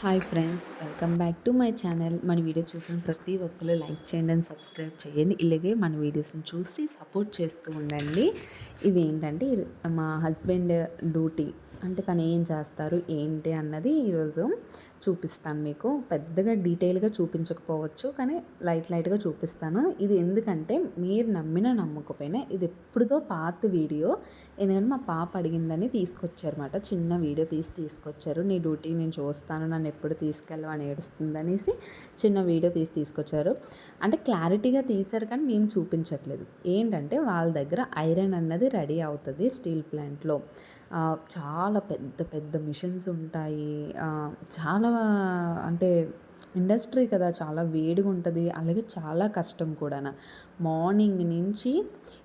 Hi friends welcome back to my channel. మన video చూసిన ప్రతి ఒక్కరు లైక్ చేయండి అండ్ సబ్స్క్రైబ్ చేయండి. ఇలాగే మన వీడియోస్ని చూసి సపోర్ట్ చేస్తూ ఉండండి. ఇది ఏంటంటే మా హస్బెండ్ డ్యూటీ అంటే తను ఏం చేస్తారు ఏంటి అన్నది ఈరోజు చూపిస్తాను మీకు. పెద్దగా డీటెయిల్గా చూపించకపోవచ్చు కానీ లైట్ లైట్గా చూపిస్తాను. ఇది ఎందుకంటే మీరు నమ్మిన నమ్మకపోయినా ఇది ఎప్పుడుదో పాత వీడియో. ఎందుకంటే మా పాప అడిగిందని తీసుకొచ్చారన్నమాట. చిన్న వీడియో తీసి తీసుకొచ్చారు. నీ డ్యూటీ నేను చూస్తాను నన్ను ఎప్పుడు తీసుకెళ్ళవు అని ఏడుస్తుంది అనేసి చిన్న వీడియో తీసి తీసుకొచ్చారు. అంటే క్లారిటీగా తీశారు కానీ మేము చూపించట్లేదు. ఏంటంటే వాళ్ళ దగ్గర ఐరన్ అన్నది రెడీ అవుతుంది స్టీల్ ప్లాంట్లో. చాలా చాలా పెద్ద పెద్ద మిషన్స్ ఉంటాయి. చాలా అంటే ఇండస్ట్రీ కదా చాలా వేడిగా ఉంటుంది అలాగే చాలా కష్టం కూడా మార్నింగ్ నుంచి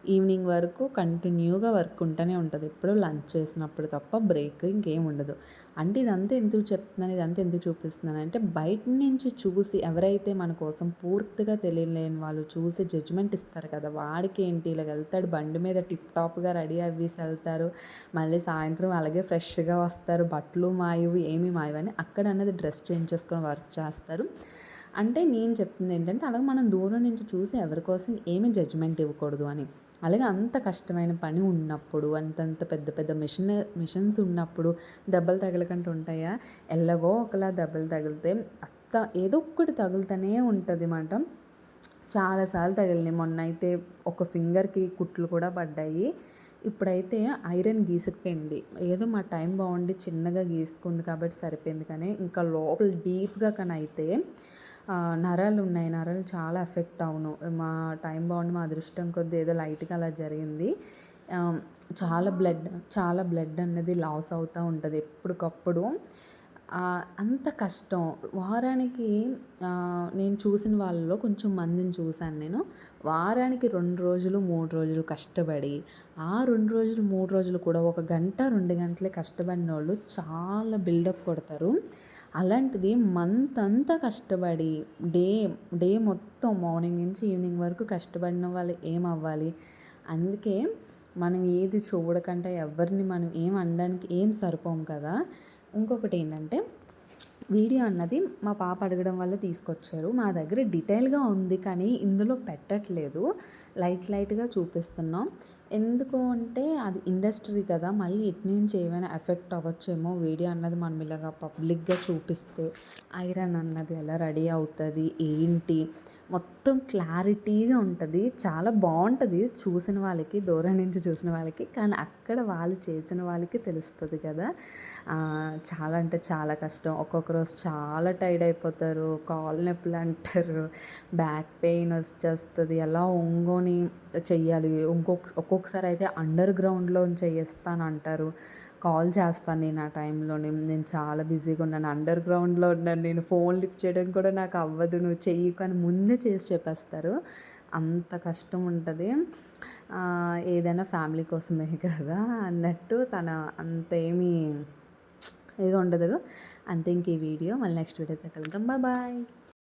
ఈవినింగ్ వరకు కంటిన్యూగా వర్క్ ఉంటూనే ఉంటుంది. ఎప్పుడు లంచ్ చేసినప్పుడు తప్ప బ్రేక్ ఇంకేం ఉండదు. అంటే ఇదంతా ఎందుకు చెప్తున్నాను ఇదంతా ఎందుకు చూపిస్తున్నాను అంటే బయట నుంచి చూసి ఎవరైతే మన కోసం పూర్తిగా తెలియలేని వాళ్ళు చూసి జడ్జ్మెంట్ ఇస్తారు కదా వాడికి ఏంటి? ఇలా వెళ్తాడు బండి మీద టిప్ టాప్గా రెడీ అవ్వేసి వెళ్తారు మళ్ళీ సాయంత్రం అలాగే ఫ్రెష్గా వస్తారు బట్టలు మాయవు ఏమి మాయవని అక్కడ అన్నది డ్రెస్ చేంజ్ చేసుకొని వర్క్ చేస్తారు. అంటే నేను చెప్తుంది ఏంటంటే అలాగే మనం దూరం నుంచి చూసి ఎవరి కోసం ఏమి జడ్జ్మెంట్ ఇవ్వకూడదు అని. అలాగే అంత కష్టమైన పని ఉన్నప్పుడు అంతంత పెద్ద పెద్ద మిషన్ మిషన్స్ ఉన్నప్పుడు దెబ్బలు తగలకంటూ ఉంటాయా? ఎలాగో ఒకలా దెబ్బలు తగిలితే అత్త ఏదో ఒక్కటి తగులుతూనే ఉంటుంది మాట. చాలాసార్లు తగిలినాయి. మొన్న అయితే ఒక ఫింగర్కి కుట్లు కూడా పడ్డాయి. ఇప్పుడైతే ఐరన్ గీసుకుపోయింది. ఏదో మా టైం బాగుండి చిన్నగా గీసుకుంది కాబట్టి సరిపోయింది కానీ ఇంకా లోపల డీప్గా కానీ అయితే నరాలు ఉన్నాయి. నరాలు చాలా ఎఫెక్ట్ అవును. మా టైం బాగుండి మా అదృష్టం కొద్ది ఏదో లైట్గా అలా జరిగింది. చాలా బ్లడ్ చాలా బ్లడ్ అనేది లాస్ అవుతూ ఉంటుంది ఎప్పటికప్పుడు. అంత కష్టం. వారానికి నేను చూసిన వాళ్ళలో కొంచెం మందిని చూశాను నేను. వారానికి రెండు రోజులు మూడు రోజులు కష్టపడి ఆ రెండు రోజులు మూడు రోజులు కూడా ఒక గంట రెండు గంటలే కష్టపడిన వాళ్ళు చాలా బిల్డప్ కొడతారు. అలాంటిది మంత్ అంతా కష్టపడి డే డే మొత్తం మార్నింగ్ నుంచి ఈవినింగ్ వరకు కష్టపడిన వాళ్ళు ఏం అవ్వాలి అందుకే మనం ఏది చూడకుండా ఎవరిని మనం ఏం అనడానికి ఏం సరిపోం కదా? ఇంకొకటి ఏంటంటే వీడియో అన్నది మా పాప అడగడం వల్ల తీసుకొచ్చారు. మా దగ్గర డీటెయిల్గా ఉంది కానీ ఇందులో పెట్టట్లేదు. లైట్ లైట్గా చూపిస్తున్నాం. ఎందుకు అంటే అది ఇండస్ట్రీ కదా మళ్ళీ ఇటు నుంచి ఏమైనా ఎఫెక్ట్ అవ్వచ్చేమో వీడియో అన్నది మనం ఇలాగా పబ్లిక్గా చూపిస్తే ఐరన్ అన్నది ఎలా రెడీ అవుతుంది ఏంటి మొత్తం క్లారిటీగా ఉంటుంది. చాలా బాగుంటుంది చూసిన వాళ్ళకి దూరం నుంచి చూసిన వాళ్ళకి. కానీ అక్కడ వాళ్ళు చేసిన వాళ్ళకి తెలుస్తుంది కదా. చాలా అంటే చాలా కష్టం. ఒక్కొక్క రోజు చాలా టైర్డ్ అయిపోతారు. కాళ్ళు నొప్పులు అంటారు. బ్యాక్ పెయిన్ వచ్చేస్తుంది. ఎలా ఒంగోని చెయ్యాలి? ఇంకొక ఒక్కొక్కసారి అయితే అండర్ గ్రౌండ్లో చేయిస్తాను అంటారు. కాల్ చేస్తాను నేను ఆ టైంలో నేను చాలా బిజీగా ఉన్నాను. అండర్ గ్రౌండ్లో ఉన్నాను. నేను ఫోన్ లిఫ్ట్ చేయడానికి కూడా నాకు అవ్వదు. నువ్వు చెయ్యి కానీ ముందే చేసి చెప్పేస్తారు. అంత కష్టం ఉంటుంది. ఏదైనా ఫ్యామిలీ కోసమే కదా అన్నట్టు తన అంతేమీ ఇది ఇదిగా ఉండదు. అంతే ఇంక ఈ వీడియో. మళ్ళీ నెక్స్ట్ వీడియోతో కలుద్దాం. బాయ్.